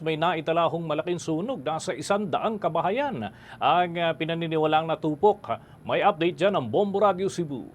May naitalahong malaking sunog nasa isang daang kabahayan ang uh, pinaniniwalang natupok. May update dyan ng Bombo Radio Cebu.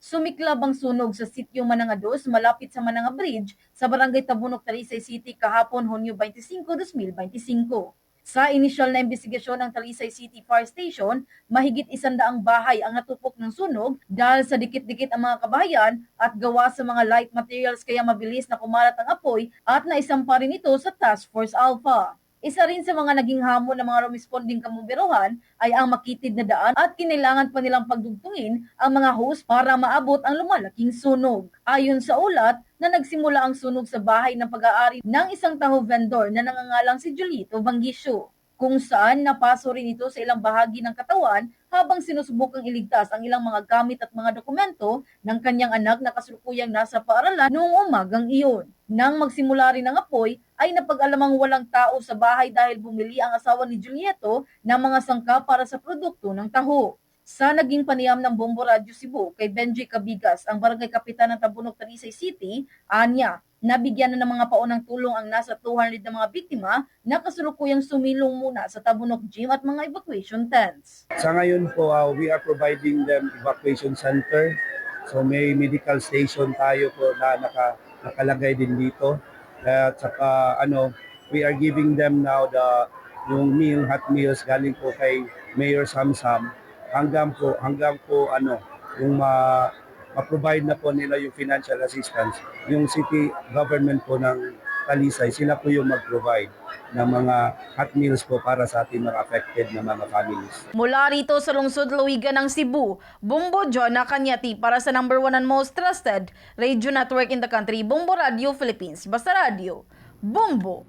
Sumiklab ang sunog sa sitio Manangados malapit sa Mananga Bridge sa barangay Tabunok, Talisay City kahapon Hunyo 25, 2025. Sa inisyal na investigasyon ng Talisay City Fire Station, mahigit isandaang bahay ang natupok ng sunog dahil sa dikit-dikit ang mga kabahayan at gawa sa mga light materials kaya mabilis na kumalat ang apoy at naisampa rin ito sa Task Force Alpha. Isa rin sa mga naging hamon ng mga responding kamuberohan ay ang makitid na daan at kinailangan pa nilang pagdugtungin ang mga hose para maabot ang lumalaking sunog. Ayon sa ulat na nagsimula ang sunog sa bahay ng pag-aari ng isang taho vendor na nangangalang si Julito Bangisyo kung saan napaso rin ito sa ilang bahagi ng katawan habang sinusubukang iligtas ang ilang mga gamit at mga dokumento ng kanyang anak na kasulukuyang nasa paaralan noong umagang iyon. Nang magsimula rin ang apoy, ay napag-alamang walang tao sa bahay dahil bumili ang asawa ni Julieto ng mga sangka para sa produkto ng taho. Sa naging panayam ng Bombo Radio Cebu kay Benji Cabigas, ang barangay kapitan ng Tabunok, Talisay City, anya, nabigyan na ng mga paunang tulong ang nasa 200 na mga biktima na kasulukuyang sumilong muna sa Tabunok Gym at mga evacuation tents. Sa ngayon po, uh, we are providing them evacuation center. So may medical station tayo po na naka, nakalagay din dito. At saka ano, we are giving them now the yung meal, hot meals galing po kay Mayor Samsam hanggang po hanggang po ano yung ma ma-provide na po nila yung financial assistance. Yung city government po ng Talisay, sila po yung mag-provide ng mga hot meals po para sa ating mga affected na mga families. Mula rito sa lungsod Luigan ng Cebu, Bumbo John Kanyati para sa number one and most trusted radio network in the country, Bumbo Radio Philippines. Basta Radio, Bumbo